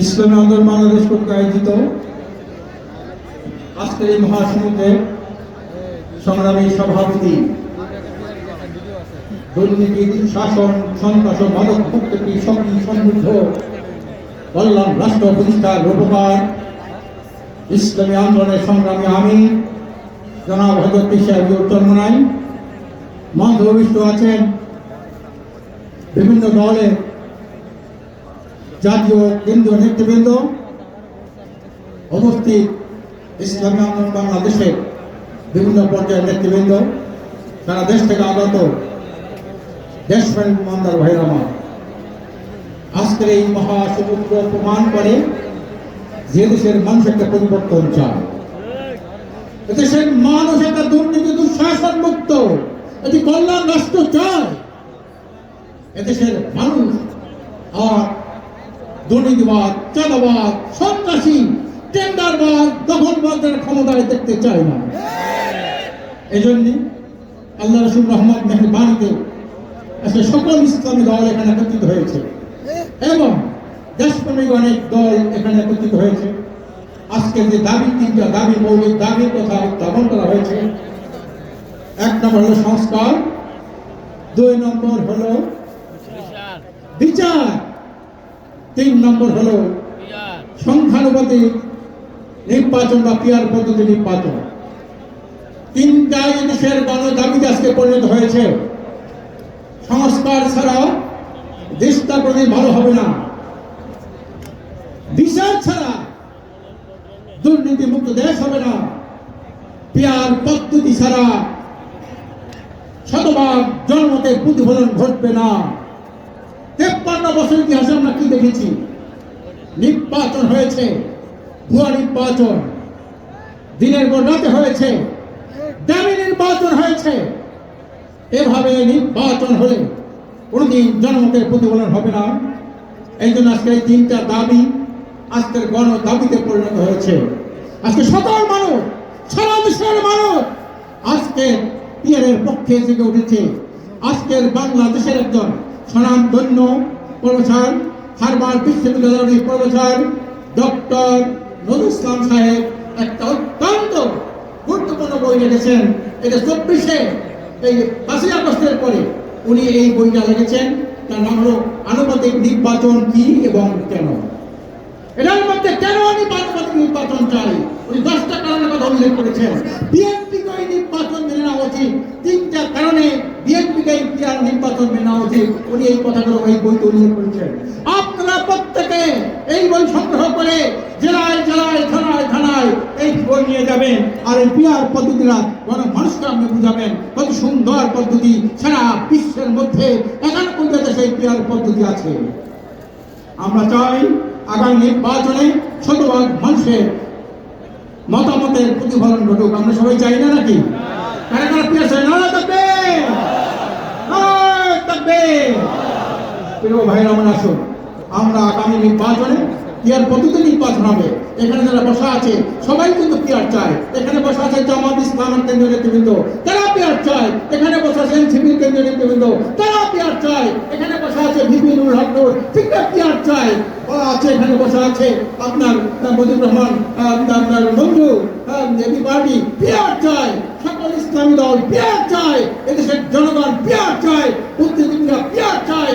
ইসলামী আন্দোলন বাংলাদেশ কর্তৃক আয়োজিত আজকের এই মহাসমুদ্রে সংগ্রামী সভাপতি, দুর্নীতি, শাসন, সন্ত্রাস মাদক মুক্তি শক্তি সমৃদ্ধ কল্যাণ রাষ্ট্র প্রতিষ্ঠার রূপকার ইসলামী আন্দোলনের সংগ্রামী আমি, জনাব হজরত মঞ্চ ভবিষ্ঠ আছেন বিভিন্ন দলের জাতীয় কেন্দ্রীয় নেতৃবৃন্দ উপস্থিত ইসলামী আন্দোলন বাংলাদেশের বিভিন্ন পর্যায়ের নেতৃবৃন্দ, সারা দেশ থেকে আগত দেশপ্রেম মন্দার ভাইয়ের আমার। আজকের এই মহাসমুদ্র প্রমাণ করে যে দেশের মানুষ একটা পরিবর্তন চায়। এদেশের মানুষ একটা দুর্নীতি, দুঃশাসন মুক্ত এটি কল্যাণ রাষ্ট্র চায়। এদেশের মানুষ আর দুর্নীতিবাদ চাঁদাবাদ, সন্ত্রাসী, টেন্ডারবাদ, দখলবাদের ক্ষমতায় দেখতে চায় না। এই জন্য আল্লাহ রসুল রহমদ মেহরবানিতে আজকে সকল ইসলামী দল এখানে একত্রিত হয়েছে এবং দেশপ্রেমিক অনেক দল এখানে একত্রিত হয়েছে। আজকে যে দাবি, তিনটা দাবি, মৌলিক দাবির কথা উত্থাপন করা হয়েছে। এক নম্বর হলো সংস্কার, দুই নম্বর হলো বিচার। তিন নম্বর হলো সংখ্যানুপাতিক নির্বাচন বা পিয়ার পদ্ধতি নির্বাচন। তিনটাই দেশের গণ আজকে পরিণত হয়েছে। সংস্কার ছাড়া দেশটা প্রতি ভালো হবে না। বিচার ছাড়া দুর্নীতি মুক্ত দেশ হবে না। পিয়ার পদ্ধতি ছাড়া শতভাগ জনমতের প্রতিফলন ঘটবে না। তেপ্পান্ন বছর ইতিহাসে আমরা কি দেখেছি? নির্বাচন হয়েছে, ভুয়া নির্বাচন। দিনের পর রাতে হয়েছে, দামি নির্বাচন হয়েছে। এভাবে নির্বাচন হলে কোনোদিন জনমতের প্রতিফলন হবে না। এই জন্য আজকে এই তিনটা দাবি আজকের গণ দাবিতে পরিণত হয়েছে। আজকে সকল মানুষ, সারা দেশের মানুষ আজকে পিয়ারের পক্ষে জেগে উঠেছে। আজকের বাংলাদেশের একজন স্বনামধন্য প্রফেসর হারবার বিশ্ববিদ্যালয়ের প্রফেসর ডক্টর নজরুল ইসলাম সাহেব একটা অত্যন্ত গুরুত্বপূর্ণ বই লিখেছেন। এটা চব্বিশে এই পাঁচই আগস্টের পরে উনি এই বইটা লিখেছেন। তার নাম হলো আনুপাতিক নির্বাচন কি এবং কেন? এটার মধ্যে কেন আমি আনুপাতিক নির্বাচন চাই? উনি দশটা কারণের কথা উল্লেখ করেছেন বিএনপিকে এই নির্বাচন মেনে নেওয়া উচিত তিনটা কারণে বিএনপিকে এই নির্বাচন মেনে উচিত। উনি এই কথাগুলো এই বইতে উল্লেখ করেছেন। আপনারা প্রত্যেকে এই বই সংগ্রহ করে জেলায় জেলায়, থানায় থানায় এই বই নিয়ে যাবেন। আর এই পিয়ার পদ্ধতিরা মানুষকে আপনি বুঝাবেন কত সুন্দর পদ্ধতি সারা বিশ্বের মধ্যে একানব্বই দেশে এই পিয়ার পদ্ধতি আছে। আমরা চাই আগামী নির্বাচনে শতভাগ মানুষের মতামতের প্রতিফলন ঘটুক। আমরা সবাই চাই না নাকি? কারা কারা পিয়ার চাই না থাকবে প্রিয় ভাইরা আমার আসুন, আমরা আগামী নির্বাচনে পিয়ার পদ্ধতি নির্বাচন হবে? এখানে যারা বসা আছে, সবাই কিন্তু পিয়ার চায়? এখানে বসা আছে জামাত ইসলামের কেন্দ্রীয় নেতৃবৃন্দ। তারা পিয়ার চায়? এখানে বসা আছে এনসিপির কেন্দ্রীয় নেতৃবৃন্দ। তারা পিয়ার চায়? এখানে বসা আছে ভিপি নুর হক ঠিক পিয়ার চায়? বলা আছে, এখানে বসা আছে আপনার মজিবুর রহমান আপনার বন্ধু এবি পার্টি। পিয়ার চায়? সকল ইসলামী দল পিয়ার চায়? এদেশের জনগণ পিয়ার চায়? বুদ্ধিজীবীরা পিয়ার চায়?